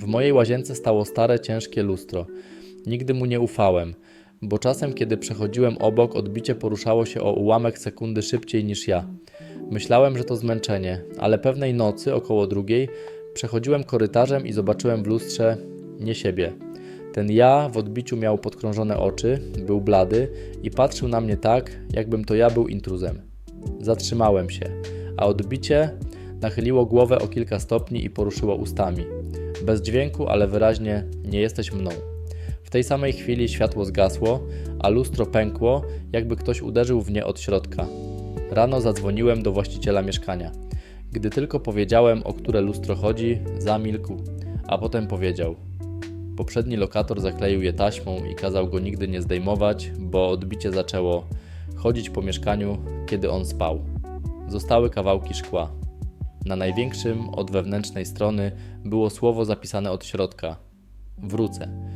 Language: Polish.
W mojej łazience stało stare, ciężkie lustro. Nigdy mu nie ufałem, bo czasem, kiedy przechodziłem obok, odbicie poruszało się o ułamek sekundy szybciej niż ja. Myślałem, że to zmęczenie, ale pewnej nocy, około drugiej, przechodziłem korytarzem i zobaczyłem w lustrze nie siebie. Ten ja w odbiciu miał podkrążone oczy, był blady i patrzył na mnie tak, jakbym to ja był intruzem. Zatrzymałem się, a odbicie nachyliło głowę o kilka stopni i poruszyło ustami. Bez dźwięku, ale wyraźnie nie jesteś mną. W tej samej chwili światło zgasło, a lustro pękło, jakby ktoś uderzył w nie od środka. Rano zadzwoniłem do właściciela mieszkania. Gdy tylko powiedziałem, o które lustro chodzi, zamilkł, a potem powiedział: Poprzedni lokator zakleił je taśmą i kazał go nigdy nie zdejmować, bo odbicie zaczęło chodzić po mieszkaniu, kiedy on spał. Zostały kawałki szkła. Na największym od wewnętrznej strony było słowo zapisane od środka: Wrócę.